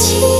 情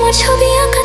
much hope you